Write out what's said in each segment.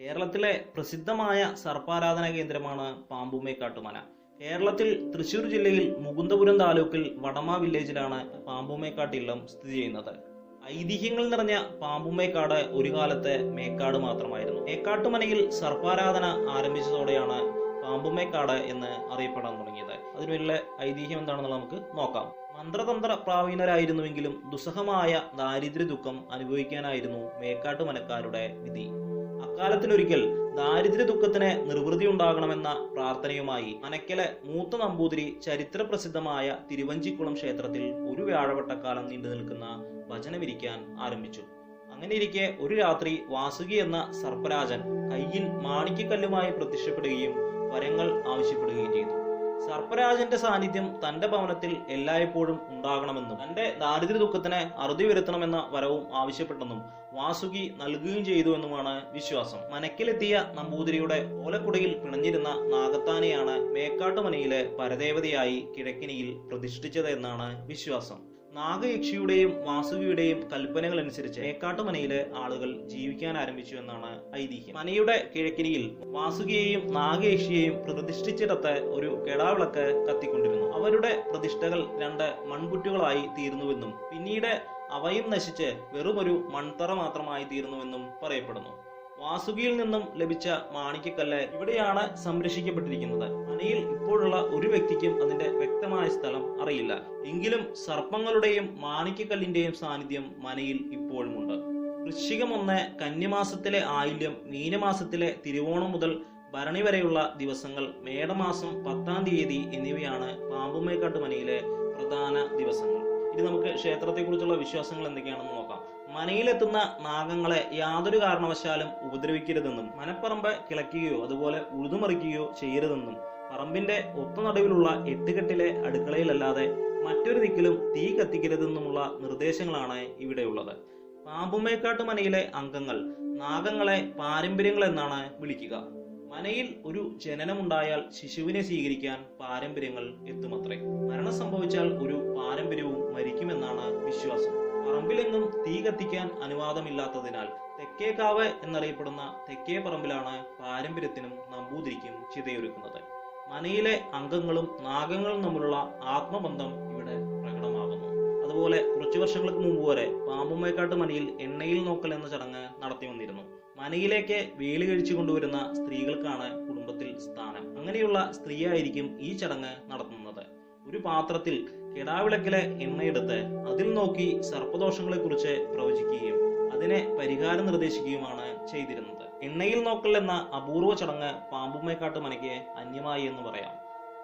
കേരളത്തിലെ പ്രസിദ്ധമായ സർപ്പാരാധന കേന്ദ്രമാണ് പാമ്പുമേക്കാട്ടുമന കേരളത്തിൽ തൃശൂർ ജില്ലയിൽ മുകുന്ദപുരം താലൂക്കിൽ വടമ വില്ലേജിലാണ് പാമ്പുമേക്കാട്ട് ഇല്ലം സ്ഥിതി ചെയ്യുന്നത്. ഐതിഹ്യങ്ങൾ നിറഞ്ഞ പാമ്പുമേക്കാട് ഒരു കാലത്തെ മേക്കാട് മാത്രമായിരുന്നു. മേക്കാട്ടുമനയിൽ സർപ്പാരാധന ആരംഭിച്ചതോടെയാണ് പാമ്പുമേക്കാട് എന്ന് അറിയപ്പെടാൻ തുടങ്ങിയത്. അതിനുള്ള ഐതിഹ്യം എന്താണെന്നുള്ളത് നമുക്ക് നോക്കാം. മന്ത്രതന്ത്ര പ്രാവീണരായിരുന്നുവെങ്കിലും ദുസ്സഹമായ ദാരിദ്ര്യ ദുഃഖം അനുഭവിക്കാനായിരുന്നു മേക്കാട്ടുമനക്കാരുടെ വിധി. അക്കാലത്തിലൊരിക്കൽ ദാരിദ്ര്യ ദുഃഖത്തിന് നിർവൃതി ഉണ്ടാകണമെന്ന പ്രാർത്ഥനയുമായി അനക്കലെ മൂത്ത നമ്പൂതിരി ചരിത്ര പ്രസിദ്ധമായ തിരുവഞ്ചിക്കുളം ക്ഷേത്രത്തിൽ ഒരു വ്യാഴവട്ടക്കാലം നീണ്ടു നിൽക്കുന്ന ഭജനമിരിക്കാൻ ആരംഭിച്ചു. അങ്ങനെയിരിക്കെ ഒരു രാത്രി വാസുകി എന്ന സർപ്പരാജൻ കയ്യിൽ മാണിക്യക്കല്ലുമായി പ്രത്യക്ഷപ്പെടുകയും വരങ്ങൾ ആവശ്യപ്പെടുകയും ചെയ്തു. സർപ്പരാജന്റെ സാന്നിധ്യം തന്റെ ഭവനത്തിൽ എല്ലായ്പ്പോഴും ഉണ്ടാകണമെന്നും തന്റെ ദാരിദ്ര്യ ദുഃഖത്തിന് അറുതി വരുത്തണമെന്ന വരവും ആവശ്യപ്പെട്ടെന്നും വാസുകി നൽകുകയും ചെയ്തു എന്നുമാണ് വിശ്വാസം. മനക്കിലെത്തിയ നമ്പൂതിരിയുടെ ഓലക്കുടയിൽ പിണഞ്ഞിരുന്ന നാഗത്താനെയാണ് മേക്കാട്ടുമനയിലെ പരദേവതയായി കിഴക്കിനിയിൽ പ്രതിഷ്ഠിച്ചത് എന്നാണ് വിശ്വാസം. നാഗയക്ഷിയുടെയും വാസുകിയുടെയും കൽപ്പനകൾ അനുസരിച്ച് മേക്കാട്ടുമനയിലെ ആളുകൾ ജീവിക്കാൻ ആരംഭിച്ചു എന്നാണ് ഐതിഹ്യം. മനയുടെ കിഴക്കിനിയിൽ വാസുകിയെയും നാഗയക്ഷിയെയും പ്രതിഷ്ഠിച്ചിടത്ത് ഒരു കെടാവിളക്ക് കത്തിക്കൊണ്ടിരുന്നു. അവരുടെ പ്രതിഷ്ഠകൾ രണ്ട് മൺകുറ്റുകളായി തീർന്നുവെന്നും പിന്നീട് അവയും നശിച്ച് വെറുമൊരു മൺതറ മാത്രമായി തീർന്നുവെന്നും പറയപ്പെടുന്നു. വാസുകിയിൽ നിന്നും ലഭിച്ച മാണിക്യക്കല്ല് ഇവിടെയാണ് സംരക്ഷിക്കപ്പെട്ടിരിക്കുന്നത്. മനയിൽ ഇപ്പോഴുള്ള ഒരു വ്യക്തിക്കും അതിന്റെ വ്യക്തമായ സ്ഥലം അറിയില്ല. എങ്കിലും സർപ്പങ്ങളുടെയും മാണിക്യക്കല്ലിന്റെയും സാന്നിധ്യം മനയിൽ ഇപ്പോഴുമുണ്ട്. വൃശ്ചികം ഒന്ന് കന്യമാസത്തിലെ ആയില്യം മീനമാസത്തിലെ തിരുവോണം മുതൽ ഭരണി വരെയുള്ള ദിവസങ്ങൾ മേടമാസം പത്താം തീയതി എന്നിവയാണ് പാമ്പുമേക്കാട്ട് മനയിലെ പ്രധാന ദിവസങ്ങൾ. ഇനി നമുക്ക് ക്ഷേത്രത്തെക്കുറിച്ചുള്ള വിശ്വാസങ്ങൾ എന്തൊക്കെയാണെന്ന് നോക്കാം. മനയിലെത്തുന്ന നാഗങ്ങളെ യാതൊരു കാരണവശാലും ഉപദ്രവിക്കരുതെന്നും മനപ്പറമ്പ് കിളയ്ക്കുകയോ അതുപോലെ ഉഴുതുമറിക്കുകയോ ചെയ്യരുതെന്നും പറമ്പിന്റെ ഒത്തുനടുവിലുള്ള എട്ടുകെട്ടിലെ അടുക്കളയിലല്ലാതെ മറ്റൊരു ദിക്കിലും തീ കത്തിക്കരുതെന്നുമുള്ള നിർദ്ദേശങ്ങളാണ് ഇവിടെയുള്ളത്. പാമ്പുമേക്കാട്ട് മനയിലെ അംഗങ്ങൾ നാഗങ്ങളെ പാരമ്പര്യങ്ങൾ എന്നാണ് വിളിക്കുക. മനയിൽ ഒരു ജനനമുണ്ടായാൽ ശിശുവിനെ സ്വീകരിക്കാൻ പാരമ്പര്യങ്ങൾ എത്തുമത്രേ. മരണം സംഭവിച്ചാൽ ഒരു പാരമ്പര്യവും മരിക്കുമെന്നാണ് വിശ്വാസം. പറമ്പിലെങ്ങും തീ കത്തിക്കാൻ അനുവാദമില്ലാത്തതിനാൽ തെക്കേക്കാവ് എന്നറിയപ്പെടുന്ന തെക്കേ പറമ്പിലാണ് പാരമ്പര്യത്തിനും നമ്പൂതിരിക്കും ചിതയൊരുക്കുന്നത്. മനയിലെ അംഗങ്ങളും നാഗങ്ങളും തമ്മിലുള്ള ആത്മബന്ധം ഇവിടെ പ്രകടമാകുന്നു. അതുപോലെ കുറച്ചു വർഷങ്ങൾക്ക് മുമ്പ് വരെ പാമ്പുമേക്കാട്ട് മനയിൽ എണ്ണയിൽ നോക്കൽ എന്ന ചടങ്ങ് നടത്തി വന്നിരുന്നു മനയിലേക്ക് വേലി കഴിച്ചു കൊണ്ടുവരുന്ന സ്ത്രീകൾക്കാണ് കുടുംബത്തിൽ സ്ഥാനം. അങ്ങനെയുള്ള സ്ത്രീയായിരിക്കും ഈ ചടങ്ങ് നടത്തുന്നത്. ഒരു പാത്രത്തിൽ കിടാവിളക്കിലെ എണ്ണയെടുത്ത് അതിൽ നോക്കി സർപ്പദോഷങ്ങളെ കുറിച്ച് പ്രവചിക്കുകയും അതിനെ പരിഹാരം നിർദ്ദേശിക്കുകയുമാണ് ചെയ്തിരുന്നത്. എണ്ണയിൽ നോക്കൽ എന്ന അപൂർവ ചടങ്ങ് പാമ്പുമേക്കാട്ട് മനയ്ക്ക് അന്യമായി എന്ന് പറയാം.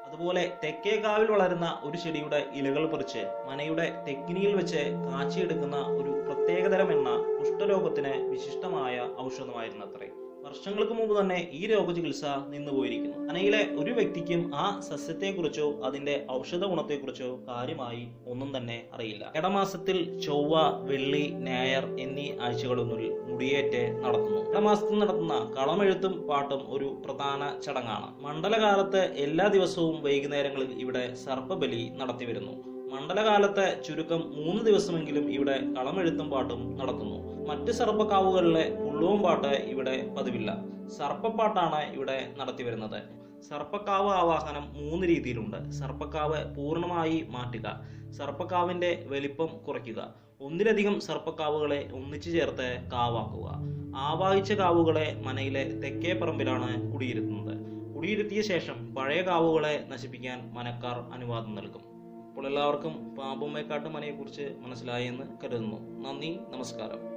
അതുപോലെ തെക്കേക്കാവിൽ വളരുന്ന ഒരു ചെടിയുടെ ഇലകൾ പറിച്ച് മനയുടെ തെക്കിനിയിൽ വെച്ച് കാച്ചിയെടുക്കുന്ന ഒരു പ്രത്യേകതരം എണ്ണ കുഷ്ഠരോഗത്തിന് വിശിഷ്ടമായ ഔഷധമായിരുന്നത്രേ. വർഷങ്ങൾക്ക് മുമ്പ് തന്നെ ഈ രോഗചികിത്സ നിന്നുപോയിരിക്കുന്നു അനയിലെ ഒരു വ്യക്തിക്കും ആ സസ്യത്തെക്കുറിച്ചോ അതിന്റെ ഔഷധ ഗുണത്തെക്കുറിച്ചോ കാര്യമായി ഒന്നും തന്നെ അറിയില്ല. ഇടമാസത്തിൽ ചൊവ്വ വെള്ളി നായർ എന്നീ ആഴ്ചകളൊന്നിൽ മുടിയേറ്റ് നടത്തുന്നു. ഇടമാസത്തിൽ നടത്തുന്ന കളമെഴുത്തും പാട്ടും ഒരു പ്രധാന ചടങ്ങാണ്. മണ്ഡലകാലത്ത് എല്ലാ ദിവസവും വൈകുന്നേരങ്ങളിൽ ഇവിടെ സർപ്പബലി നടത്തിവരുന്നു. മണ്ഡലകാലത്തെ ചുരുക്കം മൂന്ന് ദിവസമെങ്കിലും ഇവിടെ കളമെഴുത്തും പാട്ടും നടത്തുന്നു. മറ്റ് സർപ്പക്കാവുകളിലെ പുള്ളവും പാട്ട് ഇവിടെ പതിവില്ല. സർപ്പപ്പാട്ടാണ് ഇവിടെ നടത്തി വരുന്നത് സർപ്പക്കാവ് ആവാഹനം മൂന്ന് രീതിയിലുണ്ട്. സർപ്പക്കാവ് പൂർണമായി മാറ്റുക. സർപ്പക്കാവിന്റെ വലിപ്പം കുറയ്ക്കുക. ഒന്നിലധികം സർപ്പക്കാവുകളെ ഒന്നിച്ചു ചേർത്ത് കാവാക്കുക. ആവാഹിച്ച കാവുകളെ മനയിലെ തെക്കേ പറമ്പിലാണ് കുടിയിരുത്തുന്നത്. കുടിയിരുത്തിയ ശേഷം പഴയ കാവുകളെ നശിപ്പിക്കാൻ മനക്കാർ അനുവാദം നൽകും. അപ്പോൾ എല്ലാവർക്കും പാമ്പുമേക്കാട്ട് മനയെക്കുറിച്ച് മനസ്സിലായി എന്ന് കരുതുന്നു. നന്ദി നമസ്കാരം.